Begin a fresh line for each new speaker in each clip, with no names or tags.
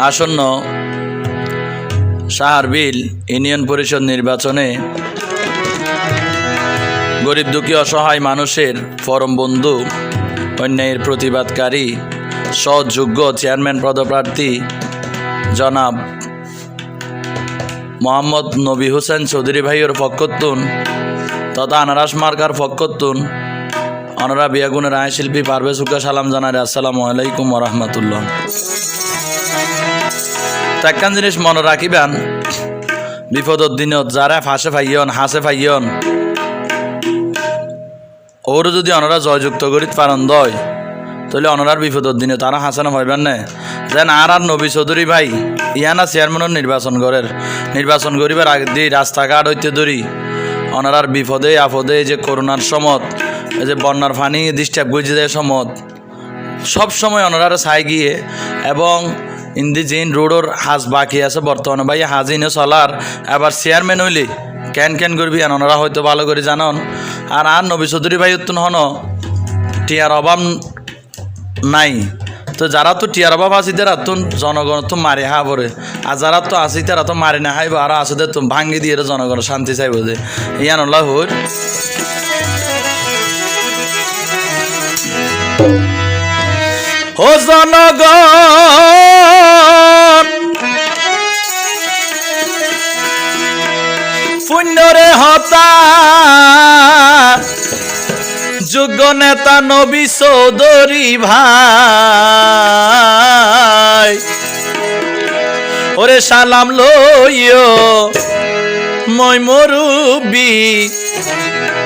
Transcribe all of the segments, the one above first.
আসন্ন সাহারবিল ইউনিয়ন পরিষদ নির্বাচনে গরিব দুঃখী অসহায় মানুষের পরম বন্ধু, অন্যায়ের প্রতিবাদকারী সযোগ্য চেয়ারম্যান পদপ্রার্থী জনাব মোহাম্মদ নবী হোসেন চৌধুরী ভাইয়ের পক্ষতুন তথা আনারাস মার্কার পক্ষতুন অনরা বিয়াগুনের আয় শিল্পী পারভেজ হুকা সালাম জানারে আসসালামু আলাইকুম রহমতুল্লাহ। একখান জিনিস মনে রাখিবেন, বিপদর দিনত যারা ফাঁসে ফাইয়ন, হাসে ফাইয়ন। ওর যদি অনরা জয়যুক্ত করিত পারন দয়, তাহলে অনরার বিপদর দিনে তারা হাসানো হইবেন না। যেন আর আর নবী চৌধুরী ভাই ইয়ানা চেয়ারম্যানের নির্বাচন করের, নির্বাচন করিবার আগে দিয়ে রাস্তাঘাট হইতে ধরি অনারার বিপদে, আপদে যে করোনার সমত এই যে বন্যার পানি ডিস্টার্ব গুজে যায় সমত সব সময় অনারার চাই গিয়ে এবং ইন্দি জিন রোডর হাজ বাকি আছে বর্তমানে। ভাই হাজিনে চলার এবার চেয়ারম্যান হইলি, কেন কেন করবি আর ওনারা হয়তো ভালো করে জানন। আর আর নবী চৌধুরী ভাই উত্তন হন, টিয়ার অভাব নাই। তো যারা তো টিয়ার অভাব আছে, তারা তো জনগণ তো মারে হা পরে আর যারা তো আছে, তারা তো মারে না হাইব আর আছে তো ভাঙ্গি দিয়ে জনগণ শান্তি চাইব যে। ইয়ান হর। ও জনগণ পুণ্যরে হতা যোগ্য নেতা নবী চৌধুরী ভাই। ওরে সালাম লইও মই মরুবি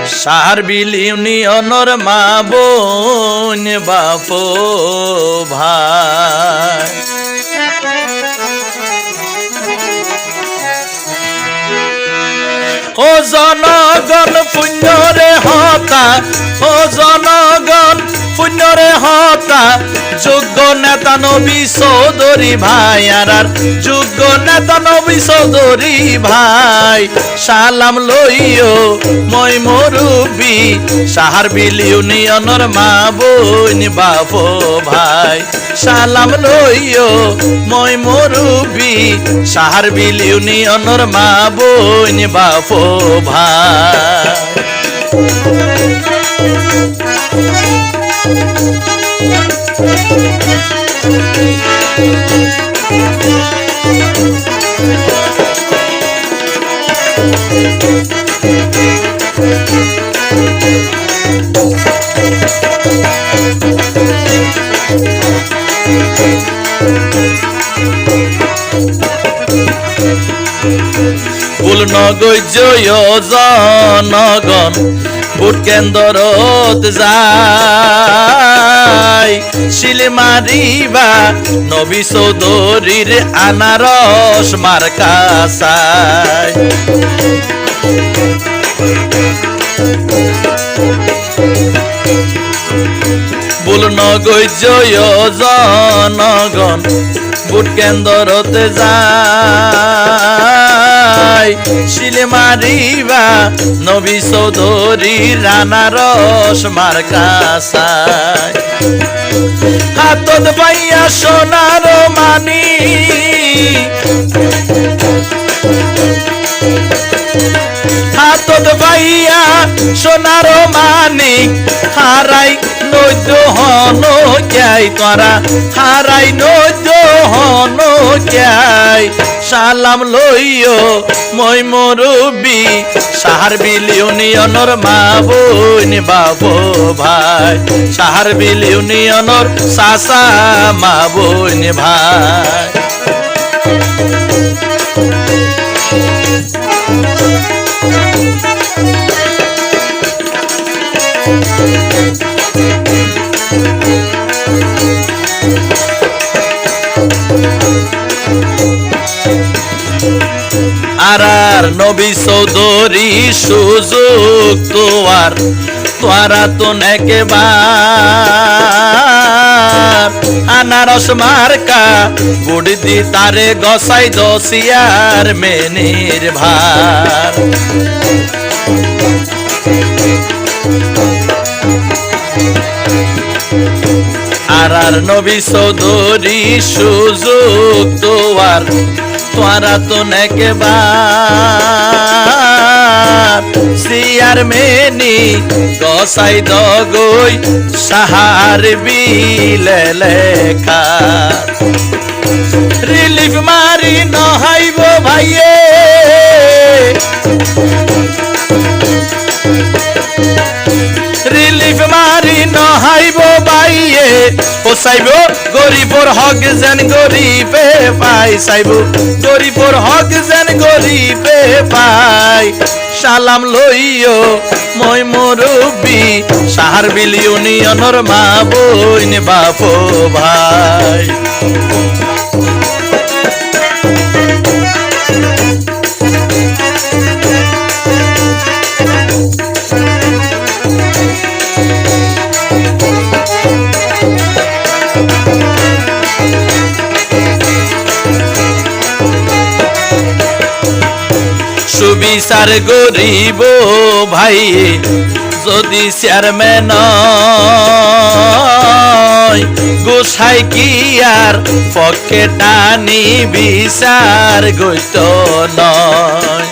সারবিল ইউনিয়নর মা বোন বাপ ভাই। ও জনগণ পুণ্যরে হতা। ও জনগণ পুণ্যরে হতা। যোগ্য নেতা নবী চৌধুরী ভাই, আর আর যোগ্য নেতা নবী চৌধুরী ভাই। সালাম লইও মই মরুবি সাহার বিল ইউনিয়নের মা বোন বাপ ভাই। সালাম লইও মই মরুবি সাহার বিল ইউনিয়নের মা বোন বাপ ভাই। ফুল নগৈ জয় জনগণ ভোট কেন্দ্রত যায়। শিলে মারিবা নবী চৌধুরীর আনারস মার্কা চাই। বুল নগৈ জয় জনগণ ভোট কেন্দ্রতে যায়। শিলে মারিবা নবী চৌধুরী রানারস মার্কা চাই হাতত পাইয়া সোনার মানি। হাতত পাইয়া সোনার মানিক হারাই নৈদ্য হন ক্যাই তোরা হারাই নৈদ্য হন ক্যাই সালাম লইও মই মরুবি সাহার বিল ইউনিয়নর মা বোন বাবু ভাই, সাহার বিল ইউনিয়নর সাসা মা বোন ভাই। নবী চৌধুরী সুযোগ তোয়ার, তোয়ারা তো নেকেবার। আনারস মার্কা বুড়ি দি তারে গসাই দশিয়ার মেনির ভার। আর আর নবী চৌধুরী সুযোগ তোয়ার তোয়ারা তো নেকেবার সিয়ার মেনি গসাই দগই সাহার বিলে লেখা রিলিফ মারি নহাইব ভাইয়ে রিলিফ মারি নহাইব বাইয়ে ও চাইব গরিবর হক যেন গরিবে পাই চাইব গরিবর হক যেন গরিবে পাই। সালাম লইও মই মরবি সাহার বিল ইউনিয়নের মা বইন বাপ ভাই। সুবিচার গরিব ভাই, যদি চেয়ারম্যান গোসাই কি আর পক্ষে টানি বিচার গইত নয়।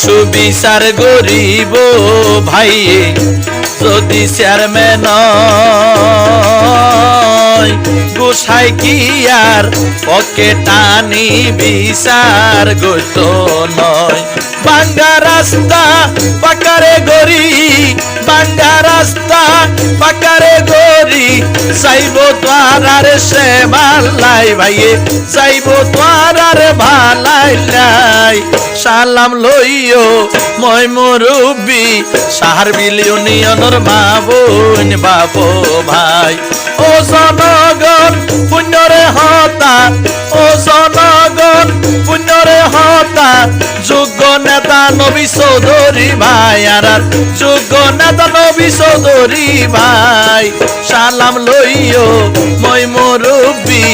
সুবিচার গরিব ভাই যদি চেয়ারম্যান গোসাই কি আর পকে টানি বিচার গত নয়? বাঙ্গা রাস্তা পাকারে গরি বাঙ্গা রাস্তা পাকারে গরি যাইব তোয়ার সে ভালাই ভাইয়ে, যাইব তোয়ার ভালাই লাই। সালাম লইও মই মুরব্বি, সাহার বিল ইউনিয়নের মা বোন বাপ ভাই। ও জনগণ নবী চৌধুরী ভাই, আর আর যোগ্য নেতা নবী চৌধুরী ভাই। সালাম লইও মই মুরব্বি,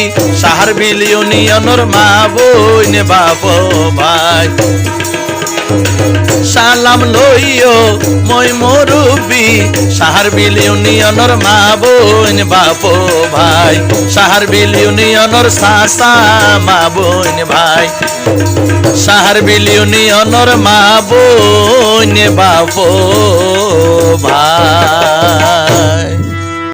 সাহার বিল ইউনিয়নের মা বইনে বাপ ভাই। সালাম লইও মই মরুবি সাহার বিল ইউনিয়নের মা বোন, বাপ ভাই। সাহার বিল ইউনিয়নের সাসা মা বোন, ভাই। সাহার বিল ইউনিয়নের মা বোন, বাপ ভাই।